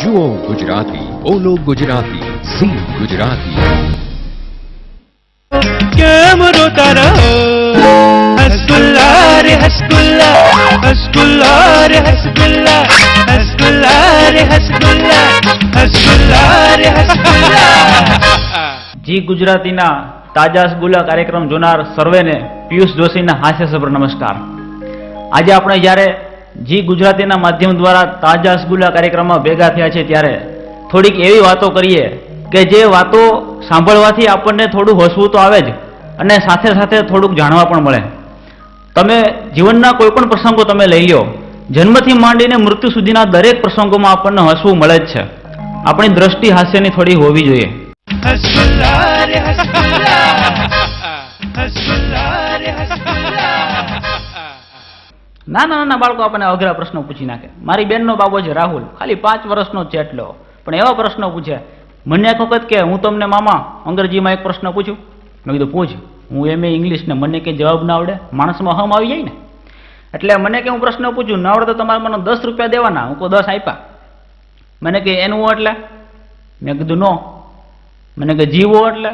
જુઓ ગુજરાતી બોલો ગુજરાતી સી ગુજરાતી કેમ રોતા રહો હસગુલ્લા રે હસગુલ્લા હસગુલ્લા રે હસગુલ્લા હસગુલ્લા રે હસગુલ્લા હસગુલ્લા રે હસગુલ્લા જી ગુજરાતીના તાજા સ્ગુલા કાર્યક્રમ જોનાર સર્વેને પિયુષ જોશીના હાસ્યસભર નમસ્કાર. આજે આપણે જ્યારે જી ગુજરાતીના માધ્યમ દ્વારા તાજા સ્ગુલા કાર્યક્રમમાં ભેગા થયા છે ત્યારે થોડીક એવી વાતો કરીએ કે જે વાતો સાંભળવાથી આપણને થોડું હસવું તો આવે જ અને સાથે સાથે થોડુંક જાણવા પણ મળે. તમે જીવનના કોઈ પણ પ્રસંગો તમે લઈ લો જન્મથી માંડીને મૃત્યુ સુધીના દરેક પ્રસંગોમાં આપણને હસવું મળે જ છે. આપણી દ્રષ્ટિ હાસ્યની થોડી હોવી જોઈએ. હસગુલ્લા રે હસગુલ્લા હસગુલ્લા રે હસગુલ્લા નાના નાના બાળકો, આપણને અઘરા પ્રશ્નો પૂછી નાખે. મારી બેનનો બાબો છે રાહુલ. ખાલી પાંચ વર્ષનો છે એટલો. પણ એવા પ્રશ્નો પૂછે. મને એક વખત કે, હું તમને મામા અંગ્રેજીમાં એક પ્રશ્ન પૂછું? મેં કીધું, પૂછ. હું એમ ઇંગ્લિશને. મને કંઈ જવાબ ના આવડે. માણસમાં હમ આવી જાય ને. એટલે મને કે, હું પ્રશ્ન પૂછું. ના આવડે તો તમારે મને દસ રૂપિયા દેવાના. હું કહું દસ આપ્યા. મને કે, એનું એટલે? મેં કીધું, નો. મને કે, જીવો એટલે?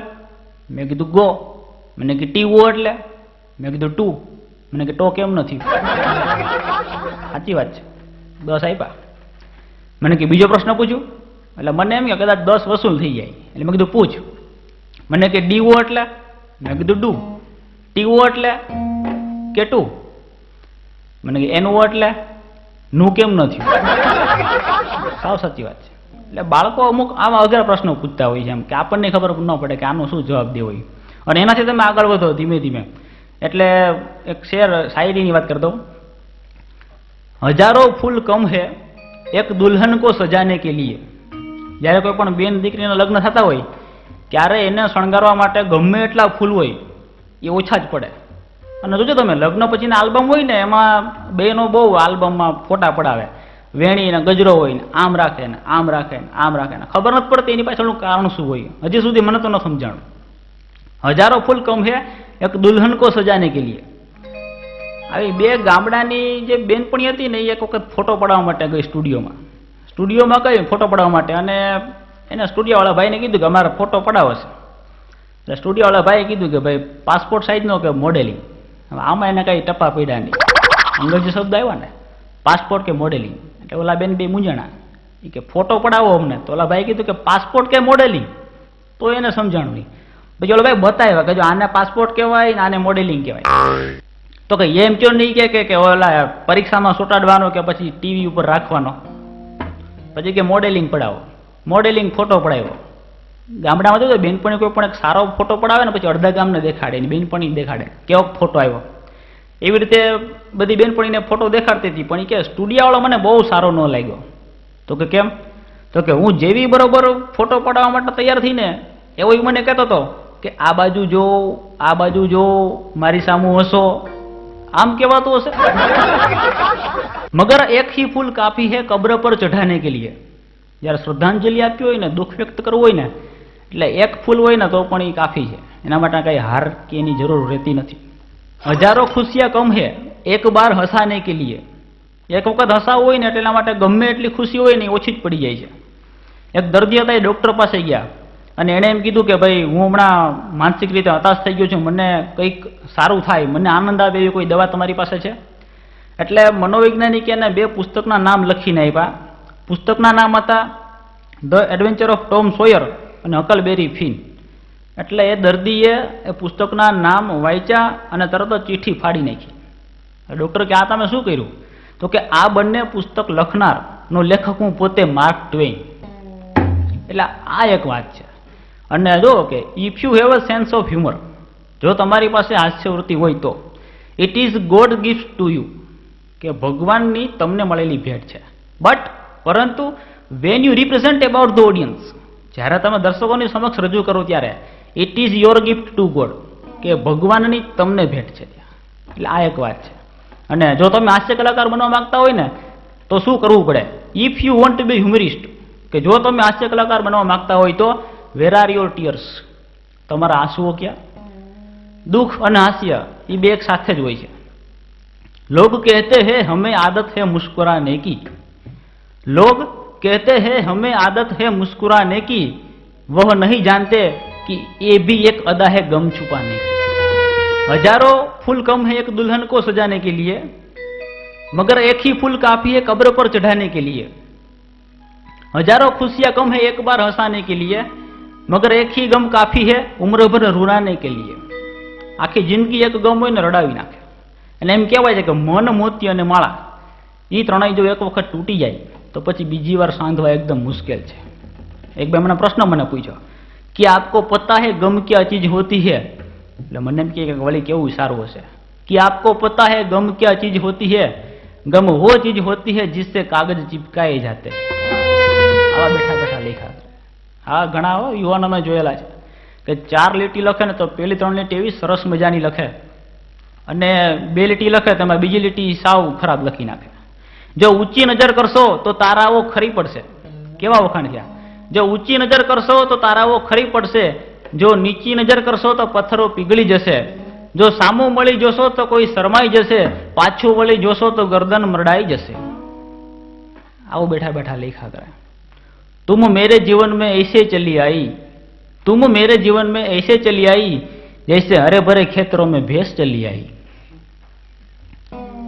મેં કીધું, ગો. મને કે, ટીવો એટલે? મેં કીધું, ટુ. મને કે ટો કેમ નથી. સાચી વાત છે. દસ આપ્યા મને કે બીજો પ્રશ્ન પૂછું? એટલે મને એમ કે કદાચ દસ વસૂલ થઈ જાય. એટલે મેં કીધું પૂછ. મને કે ડીઓ એટલે? મેં કીધું ડુ. ટીઓ એટલે? કે ટુ? મને કે એનું એટલે? નું કેમ નથી? સાવ સાચી વાત છે. એટલે બાળકો અમુક આવા અઘરા પ્રશ્નો પૂછતા હોય છે એમ કે આપણને ખબર ન પડે કે આનો શું જવાબ દેવો અને એનાથી તમે આગળ વધો ધીમે ધીમે. એટલે એક શેર શાયરીની વાત કરતો. હજારો ફૂલ કમ હે, એક દુલ્હન કો સજાને કે લીએ. જ્યારે કોઈ પણ બેન દીકરીના લગ્ન થતા હોય, ત્યારે એને શણગારવા માટે ગમે એટલા ફૂલ હોય, એ ઓછા જ પડે. અને જોજો તમે, લગ્ન પછીના આલ્બમ હોય ને, એમાં બેનો બહુ આલ્બમમાં ફોટા પડાવે. વેણીને ગજરો હોય ને, આમ રાખે ને, આમ રાખે ને, આમ રાખે ને. ખબર નથી પડતી એની પાછળનું કારણ શું હોય. હજી સુધી મને તો ન સમજાણું. હજારો ફૂલ કમ હે, એક દુલ્હન કો સજાને કે લીએ આવી બે ગામડાની જે બેનપણી હતી ને, એ એક વખત ફોટો પડાવવા માટે ગઈ સ્ટુડિયોમાં. સ્ટુડિયોમાં ગઈ, ફોટો પડાવવા માટે, અને એને સ્ટુડિયોવાળા ભાઈને કીધું કે અમારે ફોટો પડાવો છે. એટલે સ્ટુડિયોવાળા ભાઈએ કીધું કે ભાઈ, પાસપોર્ટ સાઇઝનો કે મોડેલિંગ? આમાં એને કાંઈ ટપા પડ્યા નહીં. અંગ્રેજી શબ્દ આવ્યા ને, પાસપોર્ટ કે મોડેલિંગ? એટલે ઓલા બેન બે મૂંઝણા. એ કે, ફોટો પડાવો અમને. તો ઓલા ભાઈ કીધું કે, પાસપોર્ટ કે મોડેલિંગ? તો એને સમજાણું નહીં. પછી ઓલો ભાઈ બતાવ્યા કે જો આને પાસપોર્ટ કહેવાય ને આને મોડેલિંગ કહેવાય. તો કે એમ કયો નહીં કે કે ઓલા પરીક્ષામાં ચોંટાડવાનો કે પછી ટીવી ઉપર રાખવાનો. પછી કે મોડેલિંગ પડાવો. મોડેલિંગ ફોટો પડાવ્યો. ગામડામાં તો બેનપણી કોઈ પણ એક સારો ફોટો પડાવે ને પછી અડધા ગામને દેખાડે ને બેનપણી દેખાડે. કેવો ફોટો આવ્યો. એવી રીતે બધી બેનપણીને ફોટો દેખાડતી હતી, પણ એ કે સ્ટુડિયાવાળો મને બહુ સારો ન લાગ્યો. તો કે કેમ? તો કે હું જેવી બરોબર ફોટો પડાવવા માટે તૈયાર થઈને એવો મને કહેતો હતો કે આ બાજુ જો, આ બાજુ જો, મારી સામું હસો. આમ કહેવાતું હશે? મગર એક હી ફૂલ કાફી હે કબ્ર પર ચઢાને કે લીએ. જ્યારે શ્રદ્ધાંજલિ આપી હોય ને, દુઃખ વ્યક્ત કરવું હોય ને, એટલે એક ફૂલ હોય ને, તો પણ એ કાફી છે. એના માટે કઈ હાર કે એની જરૂર રહેતી નથી. હજારો ખુશિયા કમ હે, એક બાર હસાને કે લીએ. એક વખત હસાવું હોય ને, એટલે એના માટે ગમે એટલી ખુશી હોય ને ઓછી જ પડી જાય છે. એક દર્દી હતા એ ડૉક્ટર પાસે ગયા. અને એણે એમ કીધું કે ભાઈ, હું હમણાં માનસિક રીતે હતાશ થઈ ગયો છું, મને કંઈક સારું થાય, મને આનંદ આવે એવી કોઈ દવા તમારી પાસે છે? એટલે મનોવૈજ્ઞાનિકે એને બે પુસ્તકના નામ લખીને આપ્યા પુસ્તકના નામ હતા the adventure of Tom Sawyer અને હકલબેરી ફિન. એટલે એ દર્દીએ એ પુસ્તકના નામ વાંચ્યા અને તરત જ ચિઠ્ઠી ફાડી નાખી. ડૉક્ટર કે, આ તમે શું કર્યું? તો કે, આ બંને પુસ્તક લખનારનો લેખક હું પોતે માર્ક ટ્વેન. એટલે આ એક વાત છે. અને જો કે if you have a sense of humour જો તમારી પાસે હાસ્યવૃત્તિ હોય તો it is God gift to you કે ભગવાનની તમને મળેલી ભેટ છે. બટ પરંતુ when you represent about the audience જ્યારે તમે દર્શકોની સમક્ષ રજૂ કરો ત્યારે it is your gift to God કે ભગવાનની તમને ભેટ છે. એટલે આ એક વાત છે. અને જો તમે હાસ્ય કલાકાર બનવા માંગતા હોય ને, તો શું કરવું પડે? If you want to be humorist કે જો તમે હાસ્ય કલાકાર બનવા માંગતા હોય તો વેર આર યોર ટીયર્સ તમારા આંસુઓ ક્યાં દુઃખ અને હાસ્ય એ બે એક સાથે જ હોય છે लोग कहते हैं हमें आदत है मुस्कुराने की लोग कहते हैं हमें आदत है मुस्कुराने की वह नहीं जानते कि ये भी एक अदा है गम छुपाने की हजारों फूल कम है एक दुल्हन को सजाने के लिए मगर एक ही फूल काफी है कब्र पर चढ़ाने के लिए हजारों खुशियां कम है एक बार हंसाने के लिए मगर एक ही गम काफी है उम्र भर रुलाने के लिए આખી જિંદગી એક ગમ હોય ને રડાવી નાખે અને એમ કહેવાય છે કે મન મોતી અને માળા એ ત્રણેય જો એક વખત તૂટી જાય તો પછી બીજી વાર સાંધવા એકદમ મુશ્કેલ છે એક બે મને પ્રશ્ન મને પૂછ્યો કે આપકો પતા હે ગમ ક્યા ચીજ હોતી હે એટલે મને એમ કહે કે વળી કેવું સારું હશે કે આપકો પતા હે ગમ ક્યા ચીજ હોતી હે ગમ वो चीज होती है जिससे कागज चिपकाए जाते हैं આવા બેઠા બેઠા લેખા હા, ઘણા યુવાનો મેં જોયેલા છે. કે ચાર લીટી લખે ને તો પેલી ત્રણ લીટી એવી સરસ મજાની લખે. અને બે લીટી લખે તો બીજી લીટી સાવ ખરાબ લખી નાખે. જો ઊંચી નજર કરશો તો તારાઓ ખરી પડશે. કેવા વખાણ થયા? જો ઊંચી નજર કરશો તો તારાઓ ખરી પડશે. જો નીચી નજર કરશો તો પથ્થરો પીગળી જશે. જો સામું મળી જોશો તો કોઈ શરમાઈ જશે. પાછું વળી જોશો તો ગરદન મરડાઈ જશે. આવું બેઠા બેઠા લેખા કરે. तुम मेरे जीवन में ऐसे चली आई तुम मेरे जीवन में ऐसे चली आई जैसे हरे भरे खेतरों में भैंस चली आई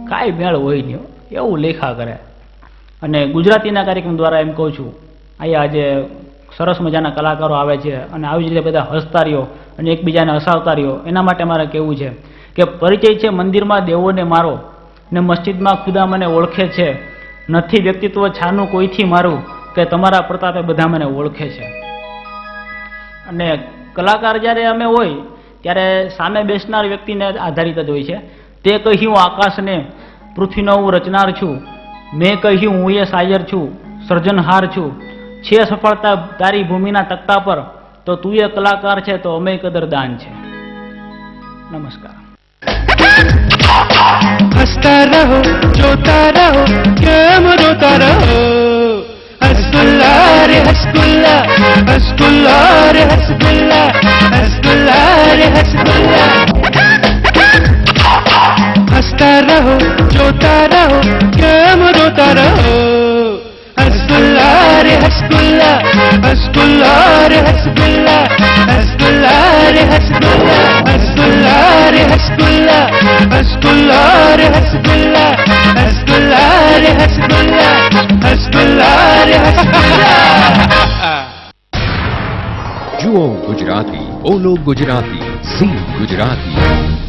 કાંઈ મેળ હોય નહીં હો. એવું લેખા કરે અને ગુજરાતીના કાર્યક્રમ દ્વારા એમ કહું છું અહીંયા આજે સરસ મજાના કલાકારો આવે છે અને આવી જ રીતે બધા હસતા રહ્યો અને એકબીજાને હસાવતા રહ્યો એના માટે મારે કહેવું છે કે પરિચય છે મંદિરમાં દેવોને મારો ને મસ્જિદમાં ખુદા મને ઓળખે છે નથી વ્યક્તિત્વ છાનું કોઈથી મારું કે તમારા પ્રતાપે બધા મને ઓળખે છે. અને કલાકાર જ્યારે અમે હોય, ત્યારે સામે બેસનાર વ્યક્તિને આધારિત જ હોય છે. તે કહ્યું આકાશને પૃથ્વીનો હું રચનાર છું. મેં કહ્યું હું એ સાયર છું, સર્જનહાર છું. છે સફળતા તારી ભૂમિના તક્તા પર, તો તું એ કલાકાર છે, તો અમે કદરદાન છે. નમસ્કાર. હસતા રહો, જોતા રહો, કેમ જોતા રહો? હસગુલ્લા રે હસગુલ્લા હસગુલ્લા રે હસગુલ્લા હસતા રહો જોતા રહો કેમ રોતા રહો હસગુલ્લા રે હસગુલ્લા હસગુલ્લા રે હસગુલ્લા હસગુલ્લા રે હસગુલ્લા હસગુલ્લા રે હસગુલ્લા હસગુલ્લા રે હસગુલ્લા જુઓ ગુજરાતી બોલો ગુજરાતી સી ગુજરાતી.